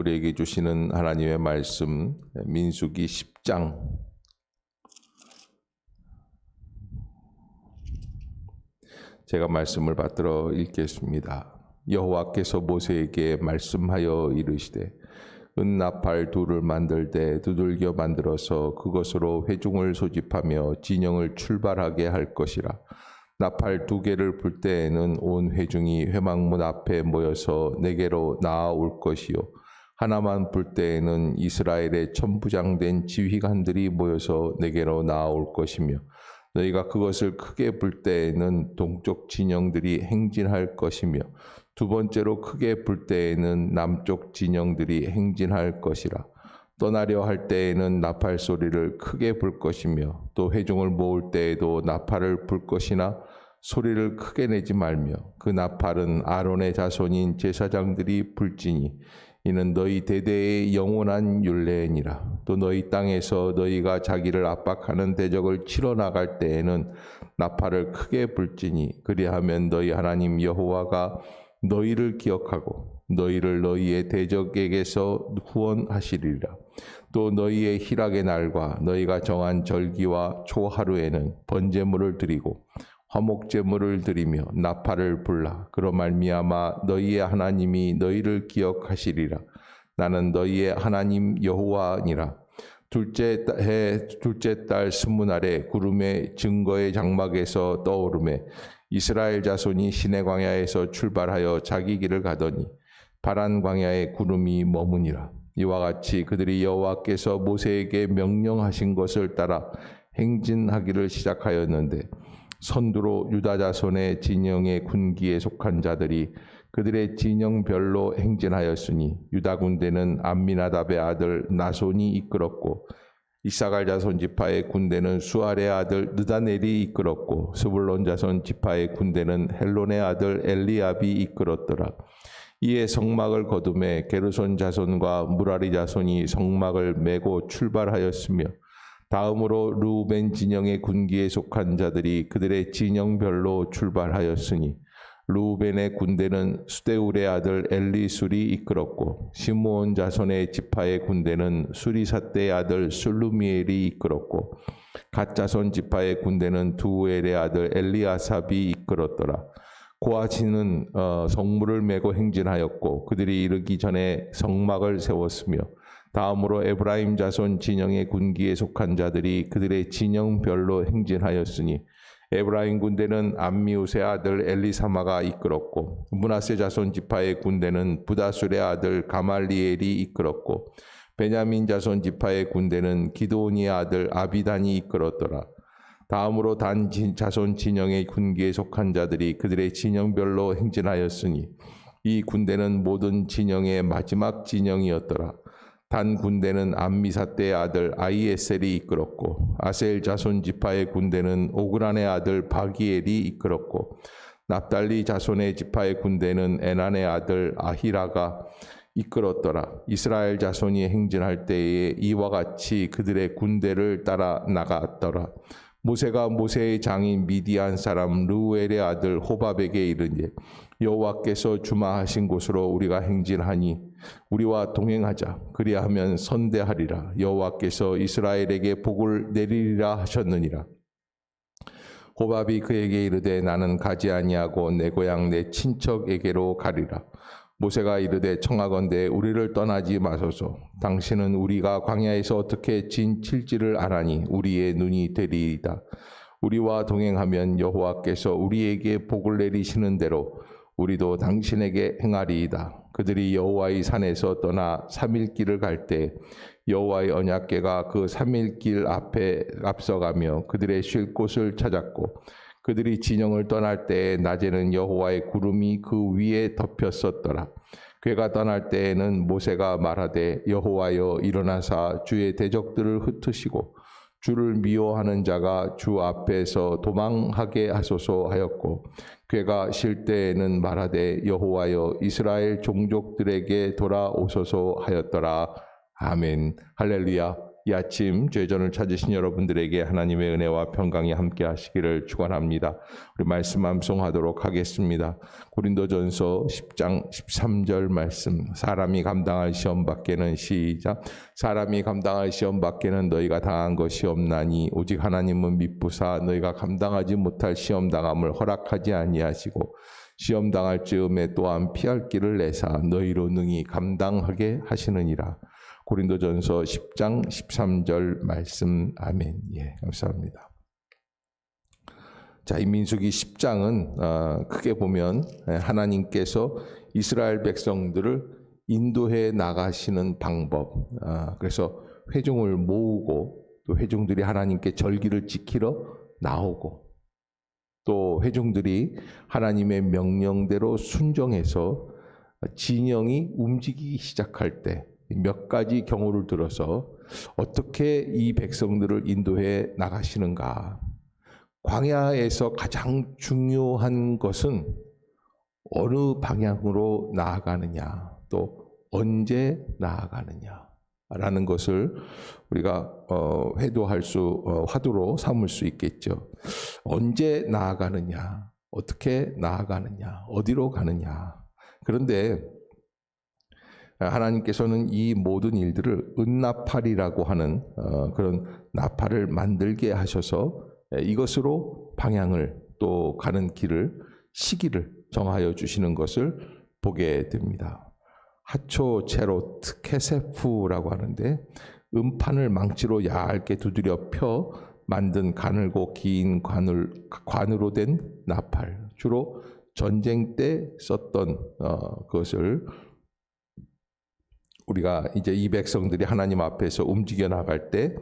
우리에게 주시는 하나님의 말씀 민수기 10장 제가 말씀을 받들어 읽겠습니다. 여호와께서 모세에게 말씀하여 이르시되 은나팔 둘을 만들 때 두들겨 만들어서 그것으로 회중을 소집하며 진영을 출발하게 할 것이라. 나팔 두 개를 불 때에는 온 회중이 회막문 앞에 모여서 내게로 나아올 것이요 하나만 불 때에는 이스라엘의 천부장된 지휘관들이 모여서 내게로 나아올 것이며 너희가 그것을 크게 불 때에는 동쪽 진영들이 행진할 것이며 두 번째로 크게 불 때에는 남쪽 진영들이 행진할 것이라. 떠나려 할 때에는 나팔 소리를 크게 불 것이며 또 회중을 모을 때에도 나팔을 불 것이나 소리를 크게 내지 말며 그 나팔은 아론의 자손인 제사장들이 불지니 이는 너희 대대의 영원한 율례니라 또 너희 땅에서 너희가 자기를 압박하는 대적을 치러 나갈 때에는 나팔을 크게 불지니 그리하면 너희 하나님 여호와가 너희를 기억하고 너희를 너희의 대적에게서 후원하시리라. 또 너희의 희락의 날과 너희가 정한 절기와 초하루에는 번제물을 드리고 화목제물을 드리며 나팔을 불라. 그로 말미암아 너희의 하나님이 너희를 기억하시리라. 나는 너희의 하나님 여호와니라. 둘째 해 둘째 달 스무 날에 구름의 증거의 장막에서 떠오르매 이스라엘 자손이 시내 광야에서 출발하여 자기 길을 가더니 파란 광야에 구름이 머무니라 이와 같이 그들이 여호와께서 모세에게 명령하신 것을 따라 행진하기를 시작하였는데 선두로 유다 자손의 진영의 군기에 속한 자들이 그들의 진영별로 행진하였으니 유다 군대는 암미나답의 아들 나손이 이끌었고 이사갈 자손 지파의 군대는 수알의 아들 느다넬이 이끌었고 스불론 자손 지파의 군대는 헬론의 아들 엘리압이 이끌었더라. 이에 성막을 거둠에 게르손 자손과 무라리 자손이 성막을 메고 출발하였으며 다음으로 루벤 진영의 군기에 속한 자들이 그들의 진영별로 출발하였으니 루벤의 군대는 수데울의 아들 엘리술이 이끌었고 시므온 자손의 지파의 군대는 수리사떼의 아들 술루미엘이 이끌었고 갓자손 지파의 군대는 두엘의 아들 엘리아삽이 이끌었더라. 고아치는 어, 성물을 메고 행진하였고 그들이 이르기 전에 성막을 세웠으며 다음으로 에브라임 자손 진영의 군기에 속한 자들이 그들의 진영별로 행진하였으니 에브라임 군대는 암미우스의 아들 엘리사마가 이끌었고 문하세 자손 지파의 군대는 부다술의 아들 가말리엘이 이끌었고 베냐민 자손 지파의 군대는 기도온의 아들 아비단이 이끌었더라. 다음으로 단 자손 진영의 군기에 속한 자들이 그들의 진영별로 행진하였으니 이 군대는 모든 진영의 마지막 진영이었더라. 단 군대는 암미사 때의 아들 아이에셀이 이끌었고 아셀 자손 지파의 군대는 오그란의 아들 바기엘이 이끌었고 납달리 자손의 지파의 군대는 에난의 아들 아히라가 이끌었더라. 이스라엘 자손이 행진할 때에 이와 같이 그들의 군대를 따라 나갔더라. 모세가 모세의 장인 미디안 사람 루엘의 아들 호밥에게 이르니 여호와께서 주마하신 곳으로 우리가 행진하니 우리와 동행하자. 그리하면 선대하리라. 여호와께서 이스라엘에게 복을 내리리라 하셨느니라. 호밥이 그에게 이르되 나는 가지 아니하고 내 고향 내 친척에게로 가리라. 모세가 이르되 청하건대 우리를 떠나지 마소서. 당신은 우리가 광야에서 어떻게 진 칠지를 알아니 우리의 눈이 되리이다. 우리와 동행하면 여호와께서 우리에게 복을 내리시는 대로 우리도 당신에게 행하리이다. 그들이 여호와의 산에서 떠나 삼일 길을 갈 때 여호와의 언약궤가 그 삼일 길 앞에 앞서가며 그들의 쉴 곳을 찾았고 그들이 진영을 떠날 때 낮에는 여호와의 구름이 그 위에 덮였었더라. 괴가 떠날 때에는 모세가 말하되 여호와여 일어나사 주의 대적들을 흩으시고 주를 미워하는 자가 주 앞에서 도망하게 하소서 하였고 괴가 쉴 때에는 말하되 여호와여 이스라엘 종족들에게 돌아오소서 하였더라. 아멘. 할렐루야. 이 아침 죄전을 찾으신 여러분들에게 하나님의 은혜와 평강이 함께 하시기를 축원합니다. 우리 말씀 암송하도록 하겠습니다. 고린도전서 10장 13절 말씀 사람이 감당할 시험 밖에는 시작 사람이 감당할 시험 밖에는 너희가 당한 것이 없나니 오직 하나님은 미쁘사 너희가 감당하지 못할 시험 당함을 허락하지 아니하시고 시험 당할 즈음에 또한 피할 길을 내사 너희로 능히 감당하게 하시느니라. 고린도전서 10장 13절 말씀 아멘. 예, 감사합니다. 자, 이 민수기 10장은 어, 크게 보면 예, 하나님께서 이스라엘 백성들을 인도해 나가시는 방법. 아, 그래서 회중을 모으고 또 회중들이 하나님께 절기를 지키러 나오고 또 회중들이 하나님의 명령대로 순종해서 진영이 움직이기 시작할 때 몇 가지 경우를 들어서 어떻게 이 백성들을 인도해 나가시는가. 광야에서 가장 중요한 것은 어느 방향으로 나아가느냐, 또 언제 나아가느냐라는 것을 우리가 어, 회도할 수, 어, 화두로 삼을 수 있겠죠. 언제 나아가느냐, 어떻게 나아가느냐, 어디로 가느냐. 그런데 하나님께서는 이 모든 일들을 은나팔이라고 하는 어, 그런 나팔을 만들게 하셔서 이것으로 방향을 또 가는 길을 시기를 정하여 주시는 것을 보게 됩니다. 하초 체로트 케세프라고 하는데 음판을 망치로 얇게 두드려 펴 만든 가늘고 긴 관을, 관으로 된 나팔 주로 전쟁 때 썼던 어, 그것을 우리가 이제 이 백성들이 하나님 앞에서 움직여 나갈 때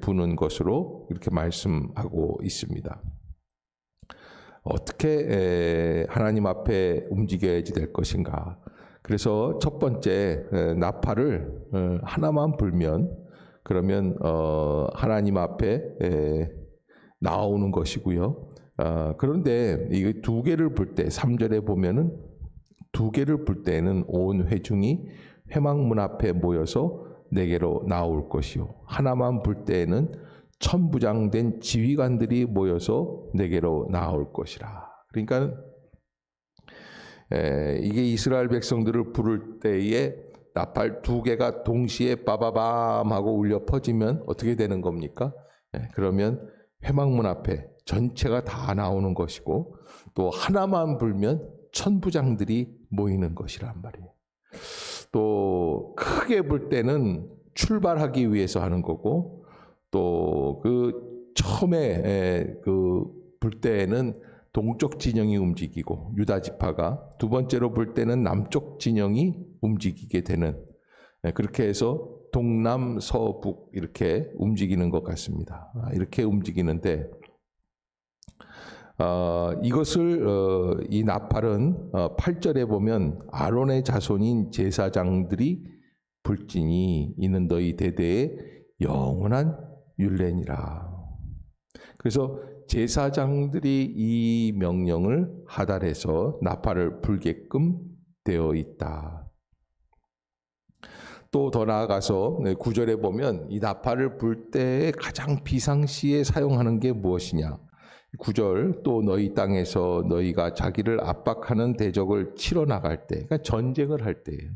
부는 것으로 이렇게 말씀하고 있습니다. 어떻게 하나님 앞에 움직여야지 될 것인가? 그래서 첫 번째 나팔을 어, 하나만 불면 그러면 어, 하나님 앞에 나오는 것이고요. 아, 그런데 이 두 개를 불 때, 3절에 보면은 두 개를 불 때는 온 회중이 회막 문 앞에 모여서 내게로 나올 것이요. 하나만 불 때에는 천부장된 지휘관들이 모여서 내게로 나올 것이라. 그러니까 에, 이게 이스라엘 백성들을 부를 때에 나팔 두 개가 동시에 빠바밤 하고 울려 퍼지면 어떻게 되는 겁니까? 에, 그러면 회막문 앞에 전체가 다 나오는 것이고 또 하나만 불면 천부장들이 모이는 것이란 말이에요. 또 크게 불 때는 출발하기 위해서 하는 거고 또 그 처음에 그불 때에는 동쪽 진영이 움직이고 유다 지파가 두 번째로 불 때는 남쪽 진영이 움직이게 되는 예, 그렇게 해서 동남 서북 이렇게 움직이는 것 같습니다. 아, 이렇게 움직이는데 어, 이것을 어, 이 나팔은 어, 8절에 보면 아론의 자손인 제사장들이 불진이 이는 너희 대대의 영원한 율례니라. 그래서 제사장들이 이 명령을 하달해서 나팔을 불게끔 되어 있다. 또 더 나아가서 구절에 보면 이 나팔을 불 때 가장 비상시에 사용하는 게 무엇이냐? 구절또 너희 땅에서 너희가 자기를 압박하는 대적을 치러 나갈 때, 그러니까 전쟁을 할 때예요.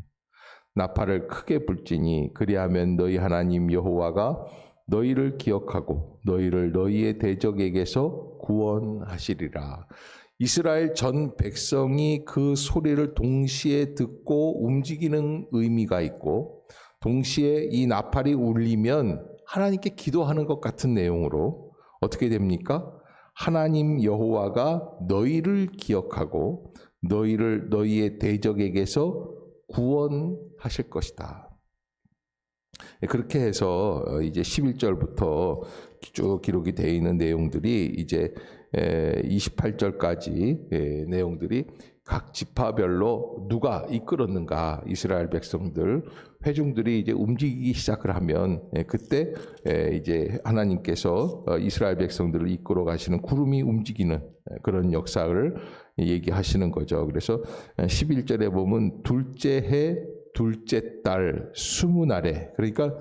나팔을 크게 불지니 그리하면 너희 하나님 여호와가 너희를 기억하고 너희를 너희의 대적에게서 구원하시리라. 이스라엘 전 백성이 그 소리를 동시에 듣고 움직이는 의미가 있고 동시에 이 나팔이 울리면 하나님께 기도하는 것 같은 내용으로 어떻게 됩니까? 하나님 여호와가 너희를 기억하고 너희를 너희의 대적에게서 구원하실 것이다. 예, 그렇게 해서 어, 이제 11절부터 쭉 기록이 되어 있는 내용들이 이제 28절까지 예, 내용들이 각 지파별로 누가 이끌었는가 이스라엘 백성들 회중들이 이제 움직이기 시작을 하면 예, 그때 예, 이제 하나님께서 어, 이스라엘 백성들을 이끌어 가시는 구름이 움직이는 예, 그런 역사를 얘기하시는 거죠. 그래서 11절에 보면 둘째 해 둘째 달 스무 날에 그러니까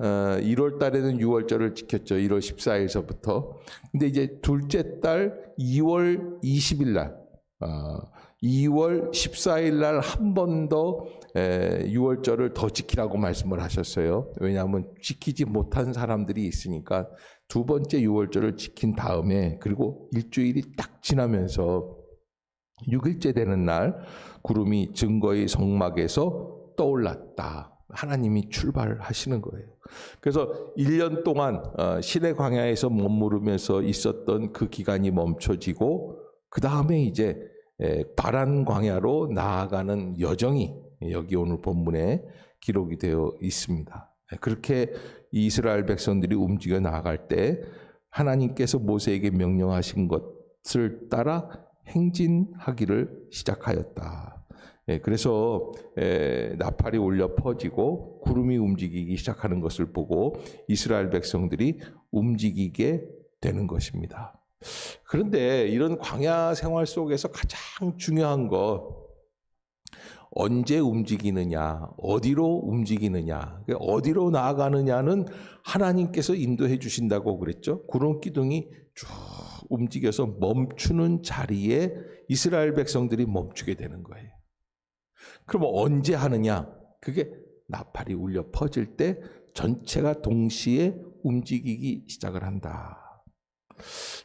어, 1월 달에는 6월절을 지켰죠. 1월 14일서부터. 근데 이제 둘째 달 2월 20일 날, 어, 2월 14일 날 한 번 더 6월절을 더 지키라고 말씀을 하셨어요. 왜냐하면 지키지 못한 사람들이 있으니까 두 번째 6월절을 지킨 다음에 그리고 일주일이 딱 지나면서 6일째 되는 날 구름이 증거의 성막에서 떠올랐다. 하나님이 출발하시는 거예요. 그래서 1년 동안 어, 시내 광야에서 머무르면서 있었던 그 기간이 멈춰지고 그 다음에 이제 에, 바란 광야로 나아가는 여정이 여기 오늘 본문에 기록이 되어 있습니다. 예, 그렇게 이스라엘 백성들이 움직여 나아갈 때 하나님께서 모세에게 명령하신 것을 따라 행진하기를 시작하였다. 예, 그래서 에, 나팔이 울려 퍼지고 구름이 움직이기 시작하는 것을 보고 이스라엘 백성들이 움직이게 되는 것입니다. 그런데 이런 광야 생활 속에서 가장 중요한 것 언제 움직이느냐, 어디로 움직이느냐, 어디로 나아가느냐는 하나님께서 인도해 주신다고 그랬죠. 구름 기둥이 쭉 움직여서 멈추는 자리에 이스라엘 백성들이 멈추게 되는 거예요. 그럼 언제 하느냐? 그게 나팔이 울려 퍼질 때 전체가 동시에 움직이기 시작을 한다.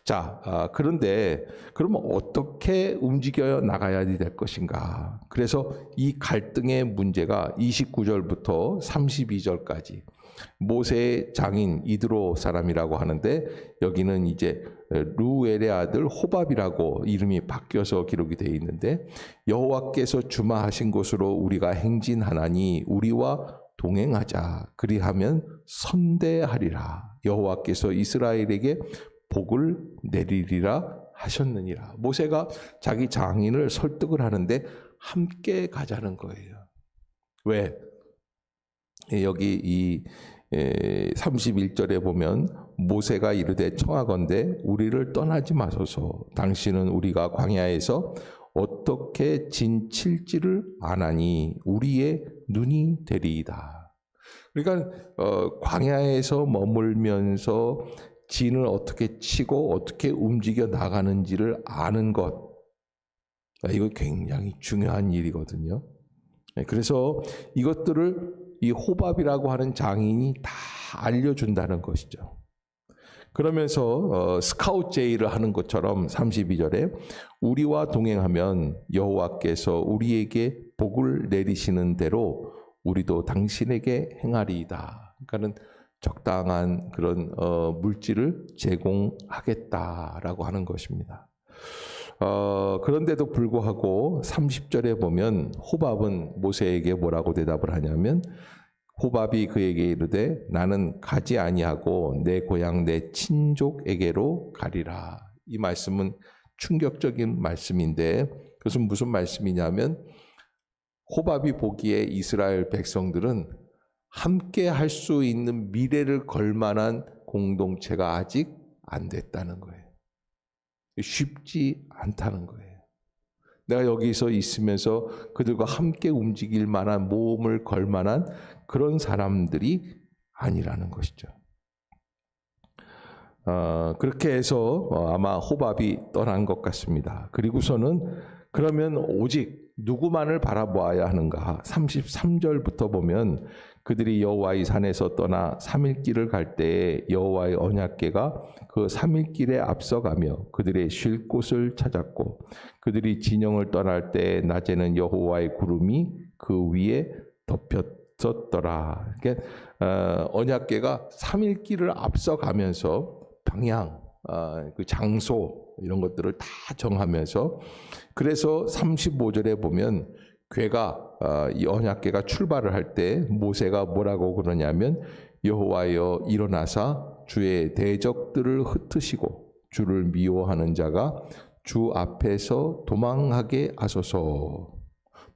자, 아, 그런데 그러면 어떻게 움직여 나가야 될 것인가? 그래서 이 갈등의 문제가 29절부터 32절까지 모세의 장인 이드로 사람이라고 하는데 여기는 이제 루엘의 아들 호밥이라고 이름이 바뀌어서 기록이 되어 있는데 여호와께서 주마하신 곳으로 우리가 행진하나니 우리와 동행하자 그리하면 선대하리라 여호와께서 이스라엘에게 복을 내리리라 하셨느니라. 모세가 자기 장인을 설득을 하는데 함께 가자는 거예요. 왜? 여기 이 31절에 보면 모세가 이르되 청하건대 우리를 떠나지 마소서. 당신은 우리가 광야에서 어떻게 진칠지를 아나니 우리의 눈이 되리이다. 그러니까 어, 광야에서 머물면서 진을 어떻게 치고 어떻게 움직여 나가는지를 아는 것 이거 굉장히 중요한 일이거든요. 네, 그래서 이것들을 이 호밥이라고 하는 장인이 다 알려준다는 것이죠. 그러면서 어, 스카우트 제의를 하는 것처럼 32절에 우리와 동행하면 여호와께서 우리에게 복을 내리시는 대로 우리도 당신에게 행하리이다. 그러니까는 적당한 그런 어, 물질을 제공하겠다라고 하는 것입니다. 어, 그런데도 불구하고 30절에 보면 호밥은 모세에게 뭐라고 대답을 하냐면 호밥이 그에게 이르되 나는 가지 아니하고 내 고향 내 친족에게로 가리라. 이 말씀은 충격적인 말씀인데 그것은 무슨 말씀이냐면 호밥이 보기에 이스라엘 백성들은 함께 할 수 있는 미래를 걸 만한 공동체가 아직 안 됐다는 거예요. 쉽지 않다는 거예요. 내가 여기서 있으면서 그들과 함께 움직일 만한 모험을 걸 만한 그런 사람들이 아니라는 것이죠. 어, 그렇게 해서 어, 아마 호밥이 떠난 것 같습니다. 그리고서는 그러면 오직 누구만을 바라보아야 하는가? 33절부터 보면 그들이 여호와의 산에서 떠나 3일 길을 갈 때에 여호와의 언약궤가 그 3일 길에 앞서가며 그들의 쉴 곳을 찾았고 그들이 진영을 떠날 때 낮에는 여호와의 구름이 그 위에 덮였었더라. 그러니까 어, 언약궤가 3일 길을 앞서가면서 방향, 어, 그 장소 이런 것들을 다 정하면서 그래서 35절에 보면 괴가 어, 이 언약궤가 출발을 할 때 모세가 뭐라고 그러냐면 여호와여 일어나사 주의 대적들을 흩으시고 주를 미워하는 자가 주 앞에서 도망하게 하소서.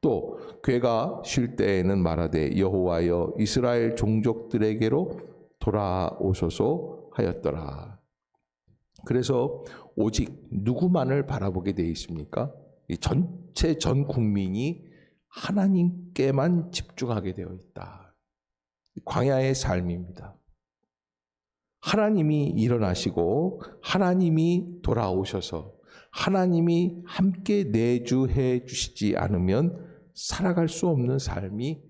또 괴가 쉴 때에는 말하되 여호와여 이스라엘 종족들에게로 돌아오소서 하였더라. 그래서 오직 누구만을 바라보게 되어 있습니까? 이 전체 전 국민이 하나님께만 집중하게 되어 있다. 광야의 삶입니다. 하나님이 일어나시고 하나님이 돌아오셔서 하나님이 함께 내주해 주시지 않으면 살아갈 수 없는 삶이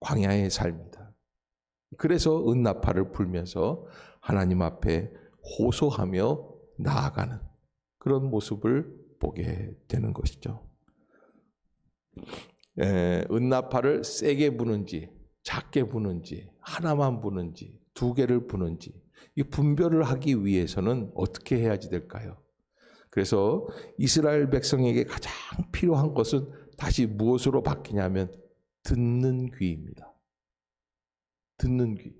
광야의 삶이다. 그래서 은나팔을 불면서 하나님 앞에 호소하며 나아가는 그런 모습을 보게 되는 것이죠. 에, 은나팔을 세게 부는지 작게 부는지 하나만 부는지 두 개를 부는지 이 분별을 하기 위해서는 어떻게 해야지 될까요? 그래서 이스라엘 백성에게 가장 필요한 것은 다시 무엇으로 바뀌냐면 듣는 귀입니다. 듣는 귀.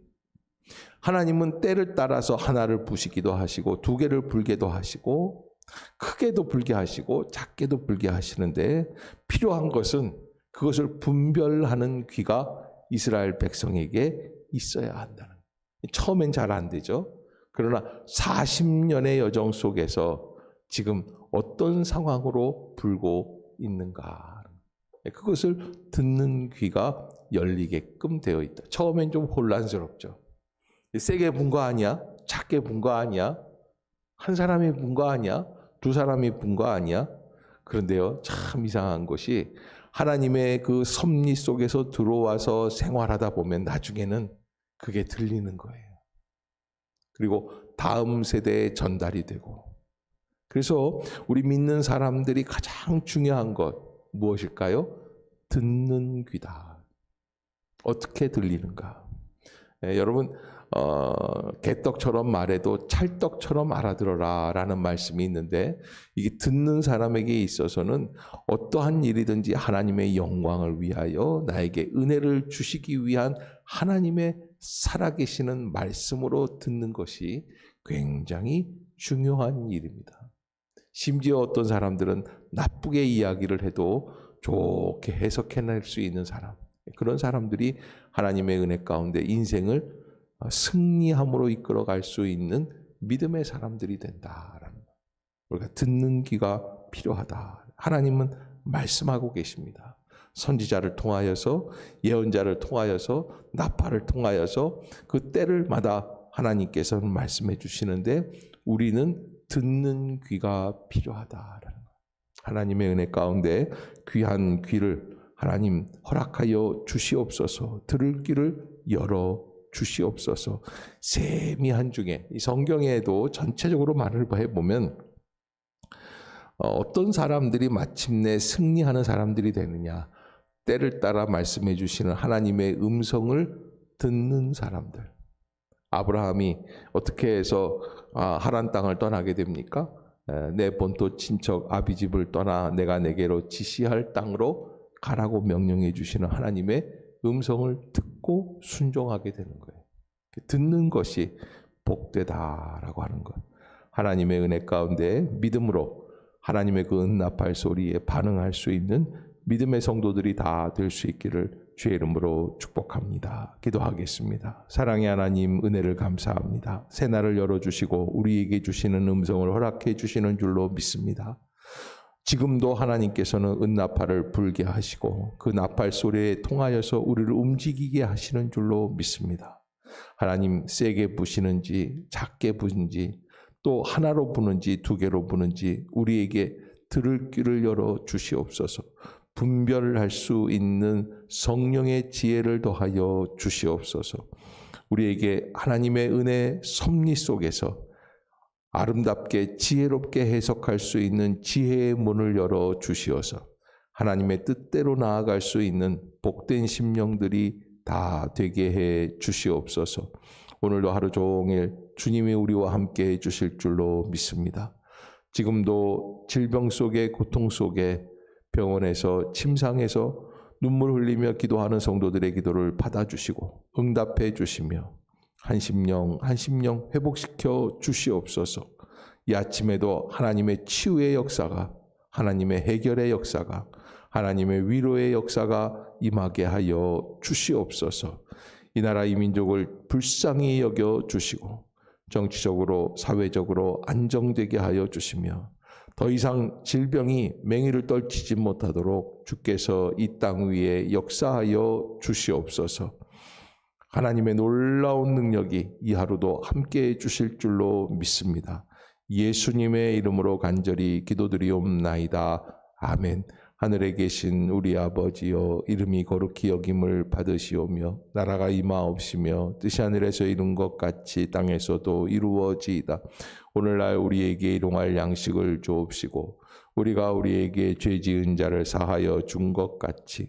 하나님은 때를 따라서 하나를 부시기도 하시고 두 개를 불게도 하시고 크게도 불게 하시고 작게도 불게 하시는데 필요한 것은 그것을 분별하는 귀가 이스라엘 백성에게 있어야 한다는. 처음엔 잘 안 되죠. 그러나 40년의 여정 속에서 지금 어떤 상황으로 불고 있는가. 그것을 듣는 귀가 열리게끔 되어 있다. 처음엔 좀 혼란스럽죠. 세게 분 거 아니야? 작게 분 거 아니야? 한 사람이 분 거 아니야? 두 사람이 분 거 아니야? 그런데요, 참 이상한 것이 하나님의 그 섭리 속에서 들어와서 생활하다 보면 나중에는 그게 들리는 거예요. 그리고 다음 세대에 전달이 되고. 그래서 우리 믿는 사람들이 가장 중요한 것 무엇일까요? 듣는 귀다. 어떻게 들리는가? 예, 여러분 어, 개떡처럼 말해도 찰떡처럼 알아들어라 라는 말씀이 있는데 이게 듣는 사람에게 있어서는 어떠한 일이든지 하나님의 영광을 위하여 나에게 은혜를 주시기 위한 하나님의 살아계시는 말씀으로 듣는 것이 굉장히 중요한 일입니다. 심지어 어떤 사람들은 나쁘게 이야기를 해도 좋게 해석해낼 수 있는 사람, 그런 사람들이 하나님의 은혜 가운데 인생을 승리함으로 이끌어갈 수 있는 믿음의 사람들이 된다라는 것. 우리가 듣는 귀가 필요하다. 하나님은 말씀하고 계십니다. 선지자를 통하여서 예언자를 통하여서 나팔을 통하여서 그 때를 마다 하나님께서는 말씀해 주시는데 우리는 듣는 귀가 필요하다라는 것. 하나님의 은혜 가운데 귀한 귀를 하나님 허락하여 주시옵소서 들을 귀를 열어 주시옵소서. 세미한 중에 이 성경에도 전체적으로 말을 해 보면 어, 어떤 사람들이 마침내 승리하는 사람들이 되느냐? 때를 따라 말씀해 주시는 하나님의 음성을 듣는 사람들. 아브라함이 어떻게 해서 아, 하란 땅을 떠나게 됩니까? 내 본토 친척 아비 집을 떠나 내가 내게로 지시할 땅으로 가라고 명령해 주시는 하나님의 음성을 듣고 순종하게 되는 거예요. 듣는 것이 복되다라고 하는 것. 하나님의 은혜 가운데 믿음으로 하나님의 그 은나팔 소리에 반응할 수 있는 믿음의 성도들이 다 될 수 있기를 주의 이름으로 축복합니다. 기도하겠습니다. 사랑의 하나님 은혜를 감사합니다. 새날을 열어주시고 우리에게 주시는 음성을 허락해 주시는 줄로 믿습니다. 지금도 하나님께서는 은나팔을 불게 하시고 그 나팔 소리에 통하여서 우리를 움직이게 하시는 줄로 믿습니다. 하나님 세게 부시는지 작게 부는지 또 하나로 부는지 두 개로 부는지 우리에게 들을 귀를 열어 주시옵소서. 분별할 수 있는 성령의 지혜를 더하여 주시옵소서. 우리에게 하나님의 은혜 섭리 속에서 아름답게 지혜롭게 해석할 수 있는 지혜의 문을 열어 주시어서 하나님의 뜻대로 나아갈 수 있는 복된 심령들이 다 되게 해 주시옵소서. 오늘도 하루 종일 주님이 우리와 함께 해 주실 줄로 믿습니다. 지금도 질병 속에 고통 속에 병원에서 침상에서 눈물 흘리며 기도하는 성도들의 기도를 받아주시고 응답해 주시며 한심령 한심령 회복시켜 주시옵소서. 이 아침에도 하나님의 치유의 역사가 하나님의 해결의 역사가 하나님의 위로의 역사가 임하게 하여 주시옵소서. 이 나라 이 민족을 불쌍히 여겨 주시고 정치적으로 사회적으로 안정되게 하여 주시며 더 이상 질병이 맹위를 떨치지 못하도록 주께서 이 땅 위에 역사하여 주시옵소서. 하나님의 놀라운 능력이 이 하루도 함께 해 주실 줄로 믿습니다. 예수님의 이름으로 간절히 기도드리옵나이다. 아멘. 하늘에 계신 우리 아버지여 이름이 거룩히 여김을 받으시오며 나라가 임하옵시며 뜻이 하늘에서 이룬 것 같이 땅에서도 이루어지이다. 오늘날 우리에게 일용할 양식을 주옵시고 우리가 우리에게 죄 지은 자를 사하여 준 것 같이